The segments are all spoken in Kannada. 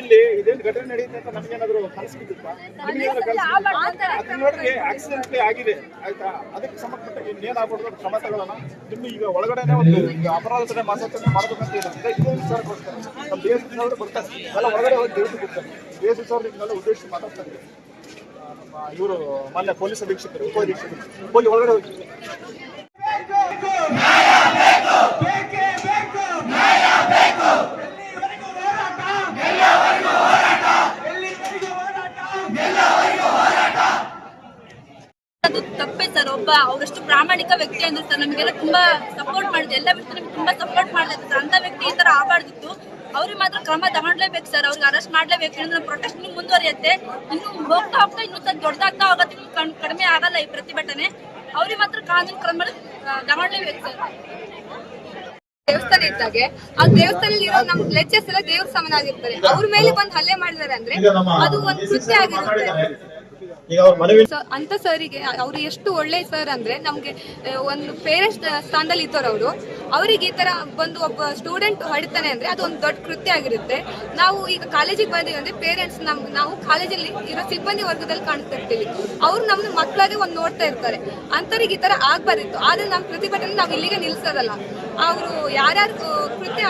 ಇಲ್ಲಿ ಇದೇನು ಘಟನೆ ನಡೆಯುತ್ತೆ ಅಂತ ನಮ್ಗೇನಾದ್ರು ನೋಡ್ರಿ ಆಕ್ಸಿಡೆಂಟ್ಲಿ ಆಗಿದೆ ಆಯ್ತಾ ಅದಕ್ಕೆ ಸಂಬಂಧಪಟ್ಟ ಇನ್ನೇನಾಗ್ಬಿಡ್ದು ಅದು ಕ್ರಮ ಈಗ ಒಳಗಡೆನೆ ಒಂದು ಅಪರಾಧ ತಡೆ ಮಾಸಾಚರಣೆ ಮಾಡ್ಬೇಕಂತ ಇದೆ ಸರ್ ಕೊಡ್ತಾರೆ ನಮ್ಮ ದೇಶದಿಂದ ಬರ್ತಾರೆ ಎಲ್ಲ ಒಳಗಡೆ ಹೋಗಿ ದೇಶ ಬಿಡ್ತಾರೆ ಸರ್ ಇವರು ಮಾನ್ಯ ಪೊಲೀಸ್ ಅಧೀಕ್ಷಕರು ಉಪ ಅಧೀಕ್ಷಕರು ಹೋಗಿ ಒಳಗಡೆ ಹೋಗಿ. ಅದು ತಪ್ಪೇ ಸರ್. ಒಬ್ಬ ಅವರಷ್ಟು ಪ್ರಾಮಾಣಿಕ ವ್ಯಕ್ತಿ ಅಂದ್ರೆ ಸರ್, ನಮಗೆಲ್ಲ ತುಂಬಾ ಸಪೋರ್ಟ್ ಮಾಡಿದೆ. ಎಲ್ಲ ವ್ಯಕ್ತಿ ನಮ್ಗೆ ತುಂಬಾ ಸಪೋರ್ಟ್ ಮಾಡಿದೆ ಸರ್ ಅಂತ ವ್ಯಕ್ತಿ ಈ ತರ ಆಗಬಾರ್ದಿತ್ತು ಅವ್ರಿಗೆ ಮಾತ್ರ ಕ್ರಮ ತಗೊಂಡ್ಲೇಬೇಕು ಸರ್. ಅವ್ರಿಗೆ ಅರೆಸ್ಟ್ ಮಾಡ್ಲೇಬೇಕು. ಇನ್ನೊಂದು ಪ್ರೊಟೆಸ್ಟ್ ಇನ್ನು ಮುಂದುವರಿಯುತ್ತೆ. ಇನ್ನು ಹೋಗ್ತಾ ಹೋಗ್ತಾ ಇನ್ನು ಸರ್ ದೊಡ್ಡದಾಗ್ತಾ ಹೋಗುತ್ತೆ. ಇನ್ನು ಕಣ್- ಕಡಿಮೆ ಆಗಲ್ಲ ಈ ಪ್ರತಿಭಟನೆ. ಅವ್ರಿಗೆ ಮಾತ್ರ ಕಾನೂನು ಕ್ರಮ ತಗೊಂಡ್ಲೇಬೇಕು ಸರ್. ದೇವಸ್ಥಾನ ಇದ್ದಾಗೆ ಆ ದೇವಸ್ಥಾನದಲ್ಲಿ ಇರೋ ನಮ್ ಲೆಕ್ಚರ್ಸ್ ಎಲ್ಲ ದೇವ್ರ ಸಮನಾಗಿರ್ತಾರೆ ಅವ್ರ ಮೇಲೆ ಬಂದು ಹಲ್ಲೆ ಮಾಡಿದಾರೆ ಅಂದ್ರೆ ಅದು ಒಂದು ಕೃತ್ಯ ಆಗಿರುತ್ತೆ ಈಗ ಅವ್ರ ಮನವಿ So, ಅಂತ ಸರಿಗೆ ಅವ್ರು ಎಷ್ಟು ಒಳ್ಳೆ ಸರ್ ಅಂದ್ರೆ ನಮ್ಗೆ ಒಂದು ಪೇರೆಂಟ್ಸ್ ಸ್ಥಾನದಲ್ಲಿ ಇದ್ದವ್ರು ಅವರು, ಅವರಿಗೆ ಈ ತರ ಬಂದು ಒಬ್ಬ ಸ್ಟೂಡೆಂಟ್ ಹಡಿತಾನೆ ಅಂದ್ರೆ ಅದೊಂದು ದೊಡ್ಡ ಕೃತ್ಯ ಆಗಿರುತ್ತೆ. ನಾವು ಈಗ ಕಾಲೇಜಿಗೆ ಬಂದಿವಿ ಅಂದ್ರೆ ಪೇರೆಂಟ್ಸ್ ನಮ್ ನಾವು ಕಾಲೇಜಲ್ಲಿ ಇರೋ ಸಿಬ್ಬಂದಿ ವರ್ಗದಲ್ಲಿ ಕಾಣಿಸ್ತಾ ಇರ್ತೀವಿ. ಅವ್ರು ನಮ್ನ ಮಕ್ಕಳಾಗೆ ಒಂದು ನೋಡ್ತಾ ಇರ್ತಾರೆ. ಅಂತವ್ರಿಗೆ ಈ ತರ ಆಗ್ಬಾರ್ದಿತ್ತು. ಆದ್ರೆ ನಮ್ಮ ಪ್ರತಿಭಟನೆ ನಾವು ಇಲ್ಲಿಗೆ ನಿಲ್ಸೋದಲ್ಲ. ಅವರು ಯಾರ್ಯಾರು, ಕೃತ್ಯ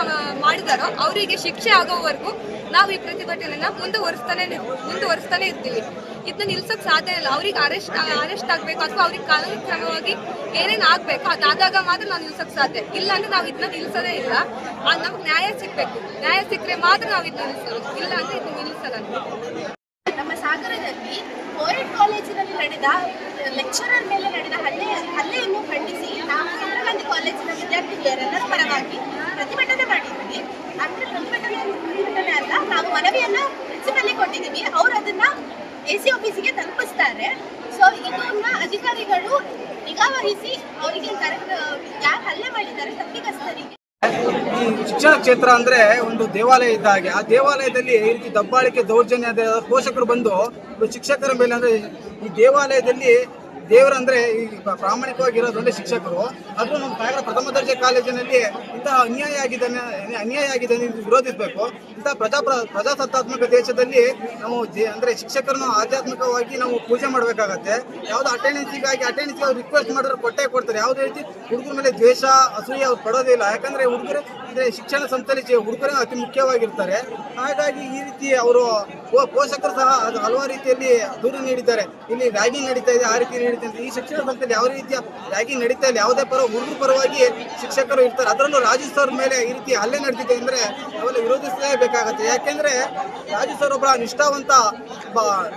ಮಾಡಿದಾರೋ ಅವರಿಗೆ ಶಿಕ್ಷೆ ಆಗೋವರೆಗೂ ನಾವು ಈ ಪ್ರತಿಭಟನೆಯನ್ನ ಮುಂದುವರಿಸ್ತಾನೆ ಮುಂದುವರಿಸ್ತಾನೆ ಇರ್ತೀವಿ. ಇದನ್ನ ನಿಲ್ಸಕ್ ಸಾಧ್ಯ ಇಲ್ಲ. ಅವ್ರಿಗೆ ಅರೆಸ್ಟ್ ಅರೆಸ್ಟ್ ಆಗ್ಬೇಕು ಅಥವಾ ಅವ್ರಿಗೆ ಕಾನೂನು ಕ್ರಮವಾಗಿ ಏನೇನು ಆಗ್ಬೇಕು ಅದಾದಾಗ ಮಾತ್ರ ನಾವು ನಿಲ್ಸಕ್ ಸಾಧ್ಯ. ಇಲ್ಲ ಅಂದ್ರೆ ನಾವು ಇದನ್ನ ನಿಲ್ಸೋದೇ ಇಲ್ಲ. ಅದು ನಮ್ಗೆ ನ್ಯಾಯ ಸಿಗ್ಬೇಕು. ನ್ಯಾಯ ಸಿಕ್ಕರೆ ಮಾತ್ರ ನಾವು ಇದನ್ನ ನಿಲ್ಸೋದು. ಇಲ್ಲ ಅಂದ್ರೆ ಇದನ್ನ ನಿಲ್ಸಲ್ಲ ನಮ್ಮ ಸಾಗರದಲ್ಲಿ ಕೋಯಟ್ ಕಾಲೇಜಿನಲ್ಲಿ ನಡೆದ ಲೆಕ್ಚರರ್ ಮೇಲೆ ನಡೆದ ಹಲ್ಲೆ, ಹಲ್ಲೆಯನ್ನು ಖಂಡಿಸಿ ನಾವು ಕಾಲೇಜಿನ ವಿದ್ಯಾರ್ಥಿನಿಯರೆಲ್ಲರ ಪರವಾಗಿ ಪ್ರತಿಭಟನೆ ಮಾಡಿದ್ವಿ. ಅಂದ್ರೆ ಪ್ರತಿಭಟನೆ ಪ್ರತಿಭಟನೆ ಅಲ್ಲ, ನಾವು ಮನವಿಯನ್ನ ಪ್ರಿನ್ಸಿಪಲ್ಗೆ ಕೊಟ್ಟಿದ್ದೀವಿ. ಅವ್ರು ಅದನ್ನ ಎ ಸಿ ಆಫೀಸಿಗೆ ತಲುಪಿಸ್ತಾರೆ. ಸೊ ಇದನ್ನ ಅಧಿಕಾರಿಗಳು ನಿಗಾ ವಹಿಸಿ ಅವರಿಗೆ ಯಾರು ಹಲ್ಲೆ ಮಾಡಿದ್ದಾರೆ ತಪ್ಪಿತಸ್ಥರಿಗೆ. ಈ ಶಿಕ್ಷಣ ಕ್ಷೇತ್ರ ಅಂದ್ರೆ ಒಂದು ದೇವಾಲಯ ಇದ್ದ ಹಾಗೆ. ಆ ದೇವಾಲಯದಲ್ಲಿ ಈ ರೀತಿ ದಬ್ಬಾಳಿಕೆ ದೌರ್ಜನ್ಯ ಪೋಷಕರು ಬಂದು ಶಿಕ್ಷಕರ ಮೇಲೆ ಅಂದ್ರೆ ಈ ದೇವಾಲಯದಲ್ಲಿ ದೇವರಂದ್ರೆ ಈ ಪ್ರಾಮಾಣಿಕವಾಗಿರೋದು ಅಂದ್ರೆ ಶಿಕ್ಷಕರು. ಅದು ನಮ್ಮ ಸಾಗರ ಪ್ರಥಮ ದರ್ಜೆ ಕಾಲೇಜಿನಲ್ಲಿ ಇಂತಹ ಅನ್ಯಾಯ ಆಗಿದೆ ಅನ್ಯಾಯ ಆಗಿದೆ ವಿರೋಧಿಸಬೇಕು. ಇಂತಹ ಪ್ರಜಾ ಪ್ರಜಾಸತ್ತಾತ್ಮಕ ದೇಶದಲ್ಲಿ ನಾವು ಅಂದ್ರೆ ಶಿಕ್ಷಕರನ್ನು ಆಧ್ಯಾತ್ಮಿಕವಾಗಿ ನಾವು ಪೂಜೆ ಮಾಡಬೇಕಾಗತ್ತೆ. ಯಾವ್ದು ಅಟೆಂಡೆನ್ಸಿಗಾಗಿ ಅಟೆಂಡೆನ್ಸ್ ರಿಕ್ವೆಸ್ಟ್ ಮಾಡಿದ್ರೆ ಕೊಟ್ಟೆ ಕೊಡ್ತಾರೆ. ಯಾವುದೇ ರೀತಿ ಹುಡುಗರ ಮೇಲೆ ದ್ವೇಷ, ಅಸೂಯೆ ಅವ್ರು ಇಲ್ಲ. ಯಾಕಂದ್ರೆ ಹುಡುಗರು ಅಂದ್ರೆ ಶಿಕ್ಷಣ ಸಂಸ್ಥೆಯಲ್ಲಿ ಹುಡುಗರೇ ಅತಿ ಮುಖ್ಯವಾಗಿರ್ತಾರೆ. ಹಾಗಾಗಿ ಈ ರೀತಿ ಅವರು ಪೋಷಕರು ಸಹ ಅದು ಹಲವಾರು ರೀತಿಯಲ್ಲಿ ದೂರು ನೀಡಿದ್ದಾರೆ. ಇಲ್ಲಿ ರ್ಯಾಗಿಂಗ್ ನಡೀತಾ ಇದೆ, ಆ ರೀತಿ ನಡೀತಾ ಇದೆ. ಈ ಶಿಕ್ಷಣ ಸಂಸ್ಥೆಯಲ್ಲಿ ಯಾವ ರೀತಿಯ ರ್ಯಾಗಿಂಗ್ ನಡೀತಾ ಇಲ್ಲ, ಯಾವುದೇ ಪರ ಹುಡುಗರ ಪರವಾಗಿ ಶಿಕ್ಷಕರು ಇರ್ತಾರೆ. ಅದರಲ್ಲೂ ರಾಜು ಸರ್ ಮೇಲೆ ಈ ರೀತಿ ಹಲ್ಲೆ ನಡೀತಿದೆ ಅಂದ್ರೆ ನಾವೆಲ್ಲ ವಿರೋಧಿಸಲೇಬೇಕಾಗತ್ತೆ ಯಾಕೆಂದ್ರೆ ರಾಜು ಸರ್ ಒಬ್ಬ ನಿಷ್ಠಾವಂತ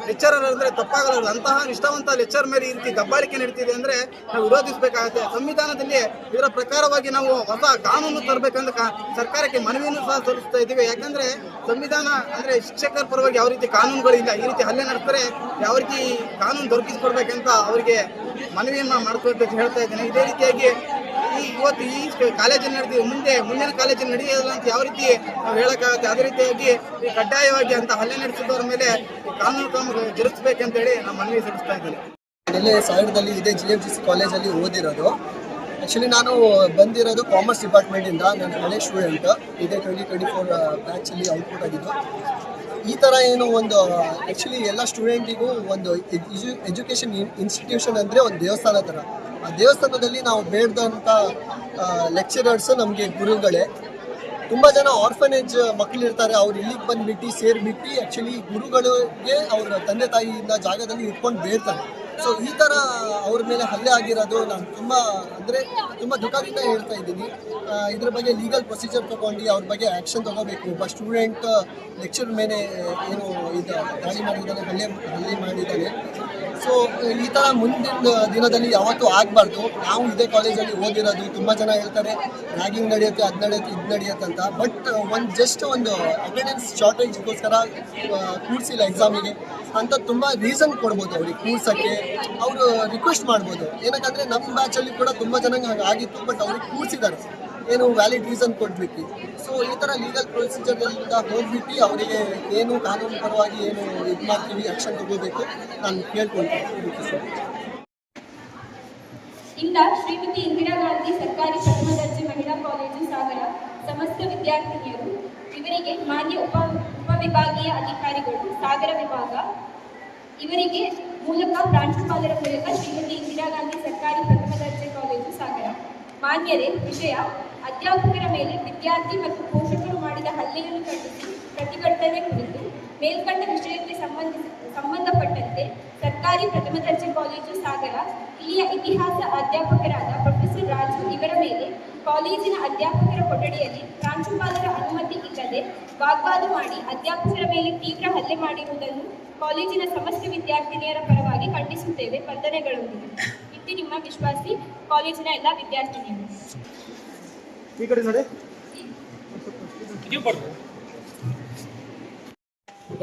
ಲೆಕ್ಚರರ್ ಅಂದ್ರೆ ತಪ್ಪಾಗಲ್ಲ ಅಂತಹ ನಿಷ್ಠಾವಂತ ಲೆಕ್ಚರ್ ಮೇಲೆ ಈ ರೀತಿ ದಬ್ಬಾಳಿಕೆ ನಡೀತಿದೆ ಅಂದ್ರೆ ನಾವು ವಿರೋಧಿಸಬೇಕಾಗುತ್ತೆ. ಸಂವಿಧಾನದಲ್ಲಿ ಇದರ ಪ್ರಕಾರವಾಗಿ ನಾವು ಹೊಸ ಕಾನೂನು ತರಬೇಕಂತ ಸರ್ಕಾರಕ್ಕೆ ಮನವಿಯನ್ನು ಸಹ ಸಲ್ಲಿಸ್ತಾ ಇದ್ದೀವಿ. ಯಾಕಂದ್ರೆ ಸಂವಿಧಾನ ಅಂದ್ರೆ ಶಿಕ್ಷಕರ ಪರವಾಗಿ ಯಾವ ರೀತಿ ಕಾನೂನುಗಳಿಲ್ಲ ಈ ರೀತಿ ಹಲ್ಲೆ ನಡೆಸ್ತಾರೆ ಯಾವ ರೀತಿ ಕಾನೂನು ದೊರಕಿಸಿಕೊಡ್ಬೇಕಂತ ಅವರಿಗೆ ಮನವಿಯನ್ನ ಮಾಡ್ಕೊಳ್ಬೇಕು ಹೇಳ್ತಾ ಇದ್ದೇನೆ. ಇದೇ ರೀತಿಯಾಗಿ ಈ ಇವತ್ತು ಈ ಕಾಲೇಜಲ್ಲಿ ನಡೆದಿದೆ ಮುಂದೆ, ಮುಂದಿನ ಕಾಲೇಜಿನ ನಡೆಯೋದಿಲ್ಲ ಅಂತ ಯಾವ ರೀತಿ ನಾವು ಹೇಳಕ್ಕಾಗುತ್ತೆ, ಅದೇ ರೀತಿಯಾಗಿ ಕಡ್ಡಾಯವಾಗಿ ಅಂತ ಹಲ್ಲೆ ನಡೆಸಿದವರ ಮೇಲೆ ಕಾನೂನು ಕ್ರಮ ಜರುಗಿಸ್ಬೇಕಂತೇಳಿ ನಾನು ಮನವಿ ಸಲ್ಲಿಸ್ತಾ ಇದ್ದೇನೆ. ಸಾವಿರದಲ್ಲಿ ಇದೇ ಜಿ ಎಂ ಸಿ ಸಿ ಕಾಲೇಜಲ್ಲಿ ಓದಿರೋದು. ಆ್ಯಕ್ಚುಲಿ ನಾನು ಬಂದಿರೋದು ಕಾಮರ್ಸ್ ಡಿಪಾರ್ಟ್ಮೆಂಟಿಂದ ನಾನು ಹಳೆ ಸ್ಟೂಡೆಂಟ್ ಇದೇ ಟ್ವೆಂಟಿ ಟ್ವೆಂಟಿ ಫೋರ್ ಬ್ಯಾಚಲ್ಲಿ ಔಟ್ಪುಟ್ ಆಗಿದ್ದು. ಈ ಥರ ಏನು ಒಂದು ಆ್ಯಕ್ಚುಲಿ ಎಲ್ಲ ಸ್ಟೂಡೆಂಟಿಗೂ ಒಂದು ಎಜು ಎಜುಕೇಷನ್ ಇನ್ಸ್ಟಿಟ್ಯೂಷನ್ ಅಂದರೆ ಒಂದು ದೇವಸ್ಥಾನ ಥರ ಆ ದೇವಸ್ಥಾನದಲ್ಲಿ ನಾವು ಬೇಡ್ದಂಥ ಲೆಕ್ಚರರ್ಸ್ ನಮಗೆ ಗುರುಗಳೇ. ತುಂಬ ಜನ ಆರ್ಫನೇಜ್ ಮಕ್ಕಳಿರ್ತಾರೆ ಅವ್ರು ಇಲ್ಲಿಗೆ ಬಂದ್ಬಿಟ್ಟು ಸೇರಿಬಿಟ್ಟು ಆ್ಯಕ್ಚುಲಿ ಗುರುಗಳಿಗೆ ಅವರ ತಂದೆ ತಾಯಿಯಿಂದ ಜಾಗದಲ್ಲಿ ಇಟ್ಕೊಂಡು ಬೇಡ್ತಾರೆ. ಸೊ ಈ ಥರ ಅವ್ರ ಮೇಲೆ ಹಲ್ಲೆ ಆಗಿರೋದು ನಾನು ತುಂಬ ಅಂದರೆ ತುಂಬ ದುಃಖದಿಂದ ಹೇಳ್ತಾ ಇದ್ದೀನಿ. ಇದ್ರ ಬಗ್ಗೆ ಲೀಗಲ್ ಪ್ರೊಸೀಜರ್ ತೊಗೊಂಡು ಅವ್ರ ಬಗ್ಗೆ ಆ್ಯಕ್ಷನ್ ತಗೋಬೇಕು. ಒಬ್ಬ ಸ್ಟೂಡೆಂಟ್ ಲೆಕ್ಚರ್ ಮೇಲೆ ಏನು ಇದು ದಾಳಿ ಮಾಡಿದ್ದಾನೆ ಹಲ್ಲೆ ಹಲ್ಲೆ ಮಾಡಿದ್ದಾನೆ. ಸೊ ಈ ಥರ ಮುಂದಿನ ದಿನದಲ್ಲಿ ಯಾವತ್ತೂ ಆಗಬಾರ್ದು. ನಾವು ಇದೇ ಕಾಲೇಜಲ್ಲಿ ಓದಿರೋದು ತುಂಬ ಜನ ಹೇಳ್ತಾರೆ ರ್ಯಾಗಿಂಗ್ ನಡೆಯುತ್ತೆ, ಅದು ನಡೆಯುತ್ತೆ, ಇದು ನಡೆಯುತ್ತೆ ಅಂತ. ಬಟ್ ಒಂದು ಜಸ್ಟ್ ಒಂದು ಅಟೆಂಡೆನ್ಸ್ ಶಾರ್ಟೇಜ್ಗೋಸ್ಕರ ಕೂರಿಸಿಲ್ಲ ಎಕ್ಸಾಮಿಗೆ ಅಂತ ತುಂಬ ರೀಸನ್ ಕೊಡ್ಬೋದು ಅವ್ರಿಗೆ ಕೂರ್ಸೋಕ್ಕೆ ಅವರು ರಿಕ್ವೆಸ್ಟ್ ಮಾಡ್ಬೋದು. ಏನಕ್ಕಂದರೆ ನಮ್ಮ ಬ್ಯಾಚಲ್ಲಿ ಕೂಡ ತುಂಬ ಜನ ಆಗಿತ್ತು ಬಟ್ ಅವ್ರಿಗೆ ಕೂರಿಸಿದ್ದಾರೆ ಏನು ವ್ಯಾಲಿಡ್ ರೀಸನ್ ಕೊಟ್ಬಿಟ್ಟು ಸೊ ಈ ಥರ ಲೀಗಲ್ ಪ್ರೊಸೀಜರ್ಗಳಿಂದ ಹೋಗ್ಬಿಟ್ಟು ಅವರಿಗೆ ಏನು ಕಾನೂನು ಪರವಾಗಿ ಏನು ಇದು ಮಾಡ್ತೀವಿ ಆಕ್ಷನ್ ತಗೋಬೇಕು ನಾನು ಕೇಳ್ಕೊಳ್ತೀನಿ. ಇಂದ ಶ್ರೀಮತಿ ಇಂದಿರಾ ಗಾಂಧಿ ಸರ್ಕಾರಿ ಪ್ರಥಮ ದರ್ಜೆ ಮಹಿಳಾ ಕಾಲೇಜು ಸಾಗರ ಸಮಸ್ತ ವಿದ್ಯಾರ್ಥಿನಿಯರು, ಇವರಿಗೆ ಮಾನ್ಯ ಉಪ, ಉಪವಿಭಾಗೀಯ ಅಧಿಕಾರಿಗಳು, ಸಾಗರ ವಿಭಾಗ, ಇವರಿಗೆ ಮೂಲಕ ಪ್ರಾಂಶುಪಾಲರ ಮೂಲಕ ಶ್ರೀಮತಿ ಇಂದಿರಾ ಗಾಂಧಿ ಸರ್ಕಾರಿ ಪ್ರಥಮ ದರ್ಜೆ ಕಾಲೇಜು ಸಾಗರ. ಮಾನ್ಯರೇ, ವಿಷಯ ಅಧ್ಯಾಪಕರ ಮೇಲೆ ವಿದ್ಯಾರ್ಥಿ ಮತ್ತು ಪೋಷಕರು ಮಾಡಿದ ಹಲ್ಲೆಯನ್ನು ಖಂಡಿಸಿ ಪ್ರತಿಭಟನೆ ಕುರಿತು ಮೇಲ್ಕಂಡ ವಿಷಯಕ್ಕೆ ಸಂಬಂಧಿಸಿ ಸಂಬಂಧಪಟ್ಟಂತೆ ಸರ್ಕಾರಿ ಪ್ರಥಮ ದರ್ಜೆ ಕಾಲೇಜು ಸಾಗರ ಇಲ್ಲಿಯ ಇತಿಹಾಸ ಅಧ್ಯಾಪಕರಾದ ಪ್ರೊಫೆಸರ್ ರಾಜು ಇವರ ಮೇಲೆ ಕಾಲೇಜಿನ ಅಧ್ಯಾಪಕರ ಕೊಠಡಿಯಲ್ಲಿ ಪ್ರಾಂಶುಪಾಲರ ಅನುಮತಿ ಇಲ್ಲದೆ ವಾಗ್ವಾದ ಮಾಡಿ ಅಧ್ಯಾಪಕರ ಮೇಲೆ ತೀವ್ರ ಹಲ್ಲೆ ಮಾಡಿರುವುದನ್ನು ಕಾಲೇಜಿನ ಸಮಸ್ತ ವಿದ್ಯಾರ್ಥಿನಿಯರ ಪರವಾಗಿ ಖಂಡಿಸುತ್ತೇವೆ ಬಂಧನೆಗಳೊಂದಿಗೆ ಇtti ನಿಮ್ಮ ವಿಶ್ವಾಸಿ ಕಾಲೇಜಿನ ಎಲ್ಲ ವಿದ್ಯಾರ್ಥಿನಿಯರು. ಈ ಕಡೆ ನೋಡಿ.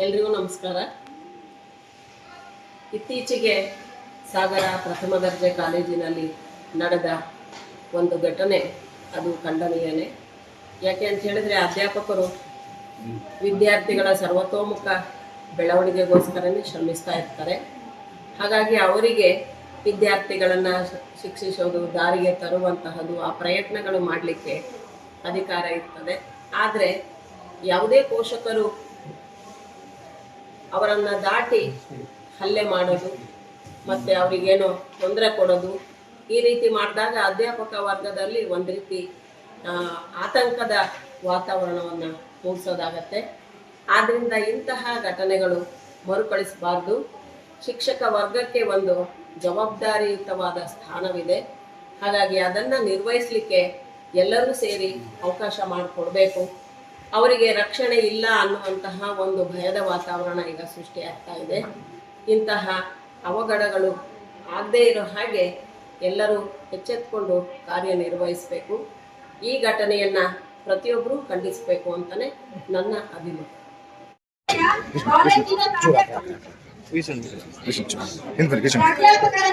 ಎಲ್ರಿಗೂ ನಮಸ್ಕಾರ. ಇತ್ತೀಚೆಗೆ ಸಾಗರ ಪ್ರಥಮ ದರ್ಜೆ ಕಾಲೇಜಿನಲ್ಲಿ ನಡೆದ ಒಂದು ಘಟನೆ, ಅದು ಖಂಡನೀಯನೇ. ಯಾಕೆ ಅಂತ ಹೇಳಿದ್ರೆ ಅಧ್ಯಾಪಕರು ವಿದ್ಯಾರ್ಥಿಗಳ ಸರ್ವತೋಮುಖ ಬೆಳವಣಿಗೆಗೋಸ್ಕರನೇ ಶ್ರಮಿಸ್ತಾ ಇರ್ತಾರೆ. ಹಾಗಾಗಿ ಅವರಿಗೆ ವಿದ್ಯಾರ್ಥಿಗಳನ್ನು ಶಿಕ್ಷಿಸೋದು, ದಾರಿಗೆ ತರುವಂತಹದ್ದು, ಆ ಪ್ರಯತ್ನಗಳು ಮಾಡಲಿಕ್ಕೆ ಅಧಿಕಾರ ಇರ್ತದೆ. ಆದರೆ ಯಾವುದೇ ಪೋಷಕರು ಅವರನ್ನು ದಾಟಿ ಹಲ್ಲೆ ಮಾಡೋದು ಮತ್ತು ಅವರಿಗೇನೋ ತೊಂದರೆ ಕೊಡೋದು, ಈ ರೀತಿ ಮಾಡಿದಾಗ ಅಧ್ಯಾಪಕ ವರ್ಗದಲ್ಲಿ ಒಂದು ರೀತಿ ಆತಂಕದ ವಾತಾವರಣವನ್ನು ಮೂಡಿಸೋದಾಗತ್ತೆ. ಆದ್ದರಿಂದ ಇಂತಹ ಘಟನೆಗಳು ಮರುಕಳಿಸಬಾರ್ದು. ಶಿಕ್ಷಕ ವರ್ಗಕ್ಕೆ ಒಂದು ಜವಾಬ್ದಾರಿಯುತವಾದ ಸ್ಥಾನವಿದೆ. ಹಾಗಾಗಿ ಅದನ್ನು ನಿರ್ವಹಿಸಲಿಕ್ಕೆ ಎಲ್ಲರೂ ಸೇರಿ ಅವಕಾಶ ಮಾಡಿಕೊಡ್ಬೇಕು. ಅವರಿಗೆ ರಕ್ಷಣೆ ಇಲ್ಲ ಅನ್ನುವಂತಹ ಒಂದು ಭಯದ ವಾತಾವರಣ ಈಗ ಸೃಷ್ಟಿಯಾಗ್ತಾ ಇದೆ. ಇಂತಹ ಅವಘಡಗಳು ಆಗದೇ ಇರೋ ಹಾಗೆ ಎಲ್ಲರೂ ಎಚ್ಚೆತ್ಕೊಂಡು ಕಾರ್ಯನಿರ್ವಹಿಸಬೇಕು. ಈ ಘಟನೆಯನ್ನ ಪ್ರತಿಯೊಬ್ಬರೂ ಖಂಡಿಸಬೇಕು ಅಂತಲೇ ನನ್ನ ಅಭಿಮತ.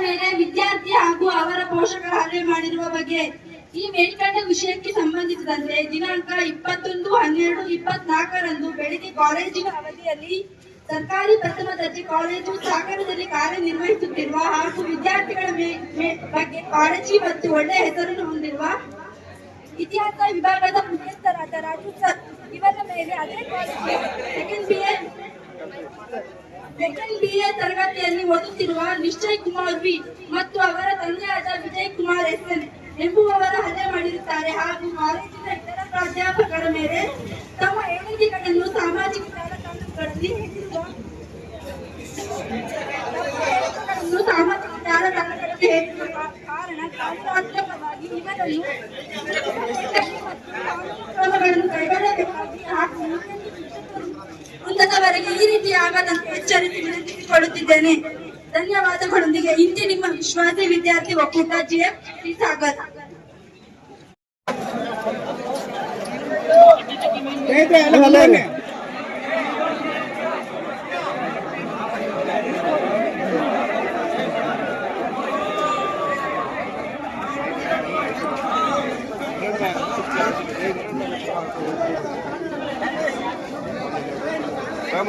ಮೇಲೆ ವಿದ್ಯಾರ್ಥಿ ಹಾಗೂ ಅವರ ಪೋಷಕರ ಹಲ್ಲೆ ಮಾಡಿರುವ ಬಗ್ಗೆ ಈ ಮೇಲ್ಕಂಡ ವಿಷಯಕ್ಕೆ ಸಂಬಂಧಿಸಿದಂತೆ ದಿನಾಂಕ ಇಪ್ಪತ್ತೊಂದು ಹನ್ನೆರಡು ಇಪ್ಪತ್ನಾಲ್ಕರಂದು ಬೆಳಿಗ್ಗೆ ಕಾಲೇಜಿನ ಅವಧಿಯಲ್ಲಿ ಸರ್ಕಾರಿ ಪ್ರಥಮ ದರ್ಜೆ ಕಾಲೇಜು ಸಾಗರದಲ್ಲಿ ಕಾರ್ಯನಿರ್ವಹಿಸುತ್ತಿರುವ ಹಾಗೂ ವಿದ್ಯಾರ್ಥಿಗಳ ಬಗ್ಗೆ ಕಾಳಜಿ ಮತ್ತು ಒಳ್ಳೆಯ ಹೆಸರನ್ನು ಹೊಂದಿರುವ ಇತಿಹಾಸ ವಿಭಾಗದ ಮುಖ್ಯಸ್ಥರಾದ ರಾಜು ಸರ್ ಇವರ ಮೇಲೆ ಅದೇ second B A second A ತರಗತಿಯಲ್ಲಿ ಓದುತ್ತಿರುವ ನಿಶ್ಚಯ್ ಕುಮಾರ್ ವಿ ಮತ್ತು ಅವರ ತಂದೆಯಾದ ವಿಜಯ್ ಕುಮಾರ್ ಎಸ್ ಎನ್ ಎಂಬುವವರ ಹಲ್ಲೆ ಮಾಡಿರುತ್ತಾರೆ ಹಾಗೂ ಕಾಲೇಜಿನ ಇತರ ಪ್ರಾಧ್ಯಾಪಕರ ಮೇಲೆ ತಮ್ಮ ಹೇಳಿಕೆಗಳನ್ನು ಸಾಮಾಜಿಕ ಜಾಲತಾಣಗಳಲ್ಲಿ ಸಾಮಾಜಿಕ ಜಾಲತಾಣಗಳಲ್ಲಿ ಹೇಳಿರುವ ಕಾರಣ ಕಾನೂನಾತ್ಮಕವಾಗಿ ಇವರನ್ನು ಕ್ರಮಗಳನ್ನು ಕೈಗೊಳ್ಳಬೇಕಾಗಿ ಹಾಗೂ ಮುಂದದವರೆಗೆ ಈ ರೀತಿ ಆಗದಂತೆ ಎಚ್ಚರಿಕೆ ವಿನಂತಿಸಿಕೊಳ್ಳುತ್ತಿದ್ದೇನೆ ಧನ್ಯವಾದಗಳೊಂದಿಗೆ ಇಂತಿ ನಿಮ್ಮ ವಿಶ್ವಾಸಿ ವಿದ್ಯಾರ್ಥಿ ಒಕ್ಕೂಟ ಜಿಎಫ್ ಸಾಗರ್. ಸ್ನೇಹಿತರೆ ಎಲ್ಲ ಅಲ್ಲೇ ಇರಿ. ಆ,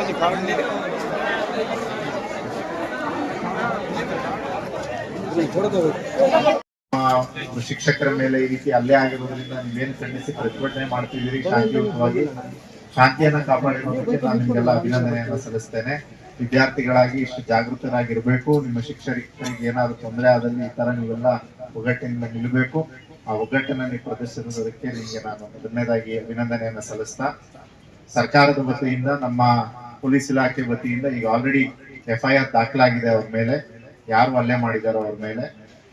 ಶಿಕ್ಷಕರ ಮೇಲೆ ಈ ರೀತಿ ಅಲ್ಲೇ ಆಗಿರೋದ್ರಿಂದ ನೀವೇನು ಖಂಡಿಸಿ ಪ್ರತಿಭಟನೆ ಮಾಡ್ತಿದ್ದೀರಿ? ಶಾಂತಿಯುತವಾಗಿ ಶಾಂತಿಯನ್ನ ಕಾಪಾಡಿರೋದಕ್ಕೆ ನಾನು ನಿಮಗೆಲ್ಲ ಅಭಿನಂದನೆಯನ್ನ ಸಲ್ಲಿಸ್ತೇನೆ. ವಿದ್ಯಾರ್ಥಿಗಳಾಗಿ ಇಷ್ಟು ಜಾಗೃತರಾಗಿರ್ಬೇಕು. ನಿಮ್ಮ ಶಿಕ್ಷಕರಿಗೆ ಏನಾದ್ರು ತೊಂದರೆ ಆದಲ್ಲಿ ಈ ತರ ನೀವೆಲ್ಲ ಒಗ್ಗಟ್ಟಿನಿಂದ ನಿಲ್ಲಬೇಕು ಆ ಒಗ್ಗಟ್ಟನ್ನ ನೀವು ಪ್ರದರ್ಶಿಸೋದಕ್ಕೆ ನಿಮ್ಗೆ ನಾನು ಮೊದಲನೇದಾಗಿ ಅಭಿನಂದನೆಯನ್ನ ಸಲ್ಲಿಸ್ತಾ, ಸರ್ಕಾರದ ವತಿಯಿಂದ ನಮ್ಮ ಪೊಲೀಸ್ ಇಲಾಖೆ ವತಿಯಿಂದ ಈಗ ಆಲ್ರೆಡಿ ಎಫ್ ಐ ಆರ್ ದಾಖಲಾಗಿದೆ ಅವ್ರ ಮೇಲೆ. ಯಾರು ಹಲ್ಲೆ ಮಾಡಿದಾರೋ ಅವ್ರ ಮೇಲೆ.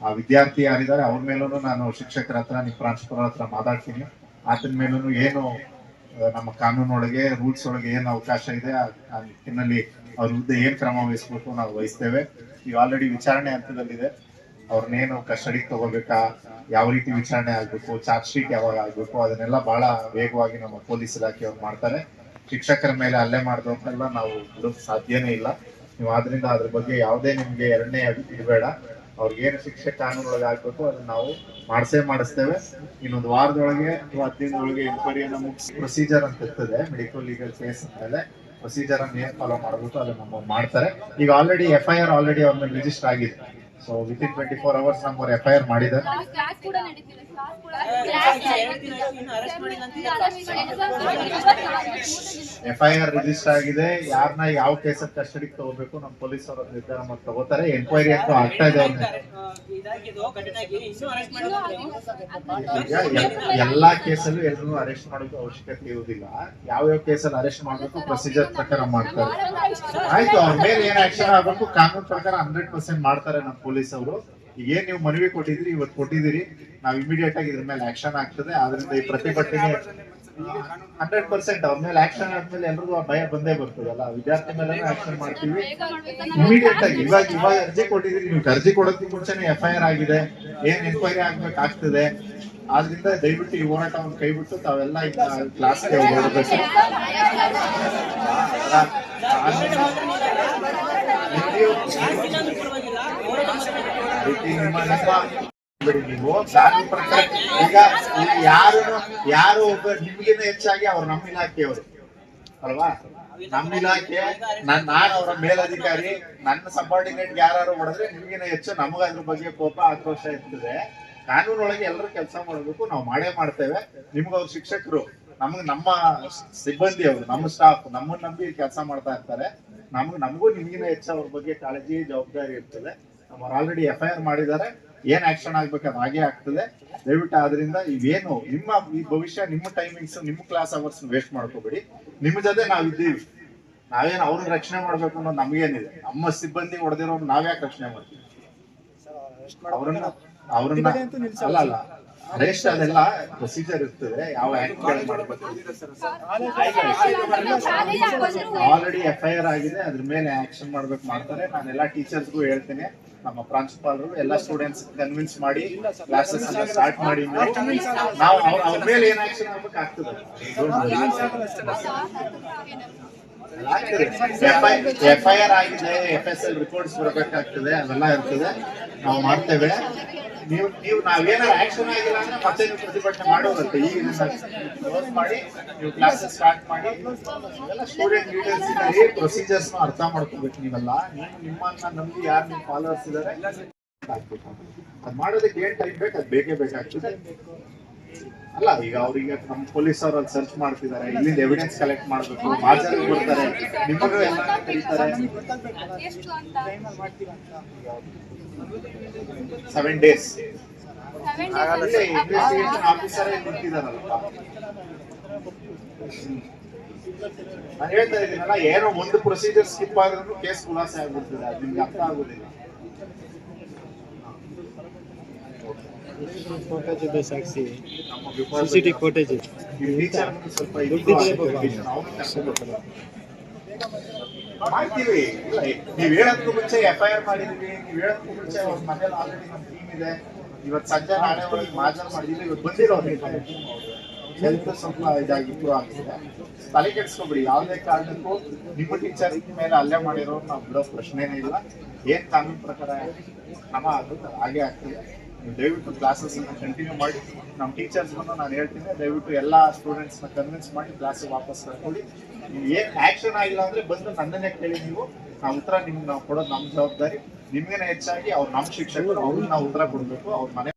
ಆ ವಿದ್ಯಾರ್ಥಿ ಯಾರಿದ್ದಾರೆ ಅವ್ರ ಮೇಲೂ ನಾನು ಶಿಕ್ಷಕರ ಹತ್ರ ನಿಮ್ಮ ಪ್ರಾಂಶುಪಾಲರ ಹತ್ರ ಮಾತಾಡ್ತೀನಿ. ಆತನ ಮೇಲೂ ಏನು ನಮ್ಮ ಕಾನೂನೊಳಗೆ ರೂಲ್ಸ್ ಒಳಗೆ ಏನು ಅವಕಾಶ ಇದೆ, ಆ ನಿಟ್ಟಿನಲ್ಲಿ ಅವ್ರ ವಿರುದ್ಧ ಏನ್ ಕ್ರಮ ವಹಿಸ್ಬೇಕು ನಾವು ವಹಿಸ್ತೇವೆ. ಈಗ ಆಲ್ರೆಡಿ ವಿಚಾರಣೆ ಹಂತದಲ್ಲಿದೆ. ಅವ್ರನ್ನೇನು ಕಸ್ಟಡಿಗೆ ತಗೋಬೇಕಾ, ಯಾವ ರೀತಿ ವಿಚಾರಣೆ ಆಗ್ಬೇಕು ಚಾರ್ಜ್ ಶೀಟ್ ಯಾವಾಗ ಆಗ್ಬೇಕು, ಅದನ್ನೆಲ್ಲ ಬಹಳ ವೇಗವಾಗಿ ನಮ್ಮ ಪೊಲೀಸ್ ಇಲಾಖೆಯವ್ರು ಮಾಡ್ತಾರೆ. ಶಿಕ್ಷಕರ ಮೇಲೆ ಹಲ್ಲೆ ಅಂತೆಲ್ಲ ನಾವು ಬಿಡೋಕ್ ಸಾಧ್ಯನೇ ಇಲ್ಲ. ನೀವು ಆದ್ರಿಂದ ಅದ್ರ ಬಗ್ಗೆ ಯಾವುದೇ ನಿಮ್ಗೆ ಎರಡನೇ ಇರಬೇಡ ಅವ್ರಿಗೇನು ಶಿಕ್ಷೆ ಕಾನೂನೊಳಗೆ ಆಗ್ಬೇಕು ಅದನ್ನ ನಾವು ಮಾಡಿಸೇ ಮಾಡಿಸ್ತೇವೆ. ಇನ್ನೊಂದು ವಾರದೊಳಗೆ ಅಥವಾ ಹದಿನೈದರೊಳಗೆ ಎಂಕ್ವೈರಿಯನ್ನ ಮುಗಿಸಿ ಪ್ರೊಸೀಜರ್ ಅಂತ ಇರ್ತದೆ ಮೆಡಿಕಲ್ ಲೀಗಲ್ ಕೇಸ್ ಮೇಲೆ ಪ್ರೊಸೀಜರ್ ಅನ್ನು ಏನ್ ಫಾಲೋ ಮಾಡಬೇಕು ಅದನ್ನ ಮಾಡ್ತಾರೆ. ಈಗ already F I R already ಅವ್ರ ಮೇಲೆ ರಿಜಿಸ್ಟರ್ ಆಗಿದೆ. So within twenty four hours ನಮ್ಮವ್ರು ಎಫ್ ಐ ಆರ್ ಕೂಡ ಎಫ್ ಐ ಆರ್ ರಿಜಿಸ್ಟರ್ ಆಗಿದೆ. ಯಾರನ್ನ ಯಾವ ಕೇಸಲ್ಲಿ ಕಸ್ಟಡಿಗೆ ತಗೋಬೇಕು ನಮ್ಮ ಪೊಲೀಸ್ ಅವರು ನಿರ್ಧಾರ ಮಾಡಿ ತಗೋತಾರೆ. ಎನ್ಕ್ವೈರಿ ಅಂತೂ ಆಗ್ತಾ ಇದೆ ಅವ್ರ ಎಲ್ಲಾ ಕೇಸಲ್ಲೂ ಎಲ್ಲರೂ ಅರೆಸ್ಟ್ ಮಾಡೋದು ಅವಶ್ಯಕತೆ ಇರುವುದಿಲ್ಲ. ಯಾವ ಯಾವ ಕೇಸಲ್ಲಿ ಅರೆಸ್ಟ್ ಮಾಡಬೇಕು ಪ್ರೊಸೀಜರ್ ಪ್ರಕಾರ ಮಾಡ್ತಾರೆ. ಆಯ್ತು ಅವ್ರ ಮೇಲೆ ಏನ್ ಆಕ್ಷನ್ ಆಗಬೇಕು ಕಾನೂನು ಪ್ರಕಾರ ಹಂಡ್ರೆಡ್ ಪರ್ಸೆಂಟ್ ಮಾಡ್ತಾರೆ ನಮ್ಮ ಪೊಲೀಸ್ ಅವರು ಈಗ ಏನ್ ನೀವು ಮನವಿ ಕೊಟ್ಟಿದ್ರಿ ಇವತ್ತು ಕೊಟ್ಟಿದ್ದೀರಿ ನಾವು ಇಮಿಡಿಯೇಟ್ ಆಗಿ ಇದ್ರ ಮೇಲೆ ಆಕ್ಷನ್ ಆಗ್ತದೆ ಆದ್ರಿಂದ ಈ ಪ್ರತಿಭಟನೆ ಹಂಡ್ರೆಡ್ ಪರ್ಸೆಂಟ್ ಅವ್ರ ಮೇಲೆ ಆಕ್ಷನ್ ಆದ್ಮೇಲೆ ಎಲ್ರಿಗೂ ಭಯ ಬಂದೇ ಬರ್ತದಲ್ಲ ವಿದ್ಯಾರ್ಥಿ ಮೇಲೆ ಆಕ್ಷನ್ ಮಾಡ್ತೀವಿ ಇಮಿಡಿಯೇಟ್ ಆಗಿ ಇವಾಗ ಇವಾಗ ಅರ್ಜಿ ಕೊಟ್ಟಿದ್ದೀರಿ ನೀವು ಅರ್ಜಿ ಕೊಡೋದಕ್ಕೆ ಮುಂಚೆನೆ ಎಫ್ ಐ ಆರ್ ಆಗಿದೆ ಏನ್ ಎನ್ಕ್ವೈರಿ ಆಗ್ಬೇಕಾಗ್ತದೆ ಆದ್ರಿಂದ ದಯವಿಟ್ಟು ಈ ಹೋರಾಟವನ್ನು ಕೈ ಬಿಟ್ಟು ತಾವೆಲ್ಲ ಕ್ಲಾಸ್ಗೆ ಹೋಗ್ಬೇಕು ರೀತಿ ನಿಮ್ಮ ನೀವು ಈಗ ಯಾರು ಯಾರು ಒಬ್ಬ ನಿಮ್ಗಿಂತ ಹೆಚ್ಚಾಗಿ ಅವ್ರು ನಮ್ಮ ಇಲಾಖೆಯವರು. ಅಲ್ವಾ? ನಮ್ಮ ಇಲಾಖೆ, ನನ್, ನಾನು ಅವರ ಮೇಲಧಿಕಾರಿ, ನನ್ನ ಸಬಾರ್ಡಿನೇಟ್ ಯಾರು ಮಾಡಿದ್ರೆ ನಿಮ್ಗಿನ ಹೆಚ್ಚು ನಮಗ ಅದ್ರ ಬಗ್ಗೆ ಕೋಪ, ಆಕ್ರೋಶ ಇರ್ತದೆ. ಕಾನೂನೊಳಗೆ ಎಲ್ಲರೂ ಕೆಲಸ ಮಾಡಬೇಕು, ನಾವು ಮಾಡೇ ಮಾಡ್ತೇವೆ. ನಿಮ್ಗೆ ಅವ್ರ ಶಿಕ್ಷಕರು, ನಮ್ಗ ನಮ್ಮ ಸಿಬ್ಬಂದಿ ಅವರು ನಮ್ಮ ಸ್ಟಾಫ್ ನಮ್ಮನ್ನ ನಂಬಿ ಕೆಲಸ ಮಾಡ್ತಾ ಇರ್ತಾರೆ. ನಮ್ಗ್, ನಮಗೂ ನಿಮ್ಗಿನ ಹೆಚ್ಚು ಅವ್ರ ಬಗ್ಗೆ ಕಾಳಜಿ, ಜವಾಬ್ದಾರಿ ಇರ್ತದೆ. ನಮ್ಮ ಆಲ್ರೆಡಿ ಎಫ್ ಐ ಆರ್ ಮಾಡಿದ್ದಾರೆ. ಏನ್ ಆಕ್ಷನ್ ಆಗ್ಬೇಕು ಅದು ಹಾಗೆ ಆಗ್ತದೆ. ದಯವಿಟ್ಟು ಆದ್ರಿಂದ ಇವೇನು ನಿಮ್ಮ ಈ ಭವಿಷ್ಯ, ನಿಮ್ಮ ಟೈಮಿಂಗ್ಸ್ ನಿಮ್ಮ ಕ್ಲಾಸ್ ಅವರ್ಸ್ ವೇಸ್ಟ್ ಮಾಡ್ಕೋಬೇಡಿ. ನಿಮ್ಮ ಜೊತೆ ನಾವ್ ಇದ್ದೀವಿ ನಾವೇನ್ ಅವ್ರನ್ನ ರಕ್ಷಣೆ ಮಾಡ್ಬೇಕು ಅನ್ನೋದು ನಮ್ಗೇನಿದೆ. ನಮ್ಮ ಸಿಬ್ಬಂದಿ ಹೊಡೆದಿರೋರು ನಾವ್ಯಾಕೆ ರಕ್ಷಣೆ ಮಾಡ್ತೀವಿ? ಅವ್ರನ್ನ ಅವ್ರನ್ನ, ಅಲ್ಲ ಅಲ್ಲ. ಅರೆಸ್ಟ್ ಅದೆಲ್ಲ ಪ್ರೊಸೀಜರ್ ಇರ್ತದೆ. ಯಾವ ಆಲ್ರೆಡಿ ಎಫ್ ಐ ಆರ್ ಆಗಿದೆ. ಅದ್ರ ಮೇಲೆ ಆಕ್ಷನ್ ಮಾಡ್ಬೇಕು ಮಾಡ್ತಾರೆ. ನಾನೆಲ್ಲ ಟೀಚರ್ಸ್ಗೂ ಹೇಳ್ತೇನೆ. ನಮ್ಮ ಪ್ರಾಂಶುಪಾಲರು ಎಲ್ಲ ಸ್ಟೂಡೆಂಟ್ಸ್ ಕನ್ವಿನ್ಸ್ ಮಾಡಿ ಕ್ಲಾಸಸ್ ಸ್ಟಾರ್ಟ್ ಮಾಡಿ. ನಾವು ಅವ್ರ ಮೇಲೆ ಏನ್ ಆಕ್ಷನ್ ಆಗ್ಬೇಕು ಆಗ್ತದೆ. ಎಫ್ ಐ ಆರ್ ಆಗಿದೆ ಎಫ್ ಎಸ್ ಎಲ್ ರಿಪೋರ್ಟ್ಸ್ ಬರಬೇಕಾಗ್ತದೆ ಅವೆಲ್ಲ ಇರ್ತದೆ. ನಾವು ಮಾಡ್ತೇವೆ. ನೀವು ನೀವು ನಾವೇನಾರ ಆಕ್ಷನ್ ಆಗಿಲ್ಲ ಅಂದ್ರೆ ಮತ್ತೆ ನೀವು ಪ್ರತಿಭಟನೆ ಮಾಡೋದಂತೆ ಈಗ ಕ್ಲೋಸ್ ಮಾಡಿ, ನೀವು ಕ್ಲಾಸಸ್ ಸ್ಟಾರ್ಟ್ ಮಾಡಿ ಎಲ್ಲ ಸ್ಟೂಡೆಂಟ್ ಲೀಡರ್ಸ್ ಇದ್ದಾರೆ ಪ್ರೊಸೀಜರ್ಸ್ ಅರ್ಥ ಮಾಡ್ಕೋಬೇಕು ನೀವೆಲ್ಲ. ನೀವು ನಿಮ್ಮನ್ನ ನಂಬಿ ಯಾರು ಫಾಲೋವರ್ಸ್ ಇದ್ದಾರೆ ಅದ್ ಮಾಡೋದಕ್ಕೆ ಏನ್ ಟೈಮ್ ಬೇಕು, ಅದ್ ಬೇಕೇ ಬೇಕಾಗ್ತದೆ. ಅಲ್ಲ, ಈಗ ಅವ್ರಿಗೆ ನಮ್ ಪೊಲೀಸ್ ಅವ್ರು ಅಲ್ಲಿ ಸರ್ಚ್ ಮಾಡ್ತಿದ್ದಾರೆ, ಇಲ್ಲಿಂದ ಎವಿಡೆನ್ಸ್ ಕಲೆಕ್ಟ್ ಮಾಡ್ಬೇಕು ಮಾಜರ್ ಬರ್ತಾರೆ ನಿಮಗೂ ಎಲ್ಲ ಕರೀತಾರೆ. ಸೆವೆನ್ ಡೇಸ್ ಹಾಗಾದ್ರೆ ಇನ್ವೆಸ್ಟಿಗೇಷನ್ ಆಫೀಸರ್ ನಿಂತಿದಾರಲ್ಲ ನಾನು ಹೇಳ್ತಾ ಇದ್ದೀನಲ್ಲ ಏನೋ ಒಂದು ಪ್ರೊಸೀಜರ್ ಸ್ಕಿಪ್ ಆದ್ರೂ ಕೇಸ್ ಖುಲಾಸೆ ಆಗ್ಬಿಡ್ತದೆ ಅದು ನಿಮ್ಗೆ ಅರ್ಥ ಆಗುದಿಲ್ಲ. ಟೀಚರ್ ಸ್ವಲ್ಪ ಇದು ಅವ್ನು. ಮಾಡ್ತೀವಿ. ನೀವ್ ಹೇಳೋದಕ್ಕೂ ಮುಂಚೆ ಎಫ್ ಐ ಆರ್ ಮಾಡಿದೀವಿ. ನೀವ್ ಹೇಳೋದಕ್ಕೂ ಮುಂಚೆ ಅವ್ರ ಮನೇಲಿ ಆಲ್ರೆಡಿ ನಮ್ ಟೀಮ್ ಇದೆ. ಇವತ್ತು ಸಂಜೆ ನಾಳೆ ಒಳಗೆ ಮಾಜರ್ ಮಾಡಿದೀವಿ ಇವತ್ತು ಬಂದಿರೋ ಹೆಲ್ತ್ ಸ್ವಲ್ಪ ಇದಾಗಿ ಇಂಪ್ರೂವ್ ಆಗ್ತಿದೆ ತಲೆ ಕೆಡ್ಸ್ಕೊಬಿಡಿ. ಯಾವುದೇ ಕಾರಣಕ್ಕೂ ನಿಮ್ಮ ಟೀಚರ್ ಮೇಲೆ ಅಲ್ಲೇ ಮಾಡಿರೋ ನಾವು ಬಿಡೋ ಪ್ರಶ್ನೆನೇ ಇಲ್ಲ. ಏನ್ ಕಾನೂನು ಪ್ರಕಾರ ಕ್ರಮ ಆಗುತ್ತೆ ಹಾಗೆ ಆಗ್ತದೆ. ದಯವಿಟ್ಟು ಕ್ಲಾಸಸ್ ಅನ್ನ ಕಂಟಿನ್ಯೂ ಮಾಡಿ. ನಮ್ಮ ಟೀಚರ್ಸ್ ಬಂದು ನಾನು ಹೇಳ್ತೀನಿ, ದಯವಿಟ್ಟು ಎಲ್ಲ ಸ್ಟೂಡೆಂಟ್ಸ್ನ ಕನ್ವಿನ್ಸ್ ಮಾಡಿ ಕ್ಲಾಸ್ ವಾಪಸ್ ಕರ್ಕೊಳ್ಳಿ. ಏನ್ ಆಕ್ಷನ್ ಆಗಿಲ್ಲ ಅಂದ್ರೆ ಬಂದು ನನ್ನನ್ನೇ ಕೇಳಿ ನೀವು. ನಾವು ಉತ್ತರ ನಿಮ್ಗೆ ನಾವು ಕೊಡೋದು ನಮ್ಮ ಜವಾಬ್ದಾರಿ. ನಿಮ್ಗೇನೆ ಹೆಚ್ಚಾಗಿ ಅವ್ರು ನಮ್ಮ ಶಿಕ್ಷಕರು ಅವ್ರಿಗೆ ನಾವು ಉತ್ತರ ಕೊಡ್ಬೇಕು, ಅವ್ರ ಮನೆ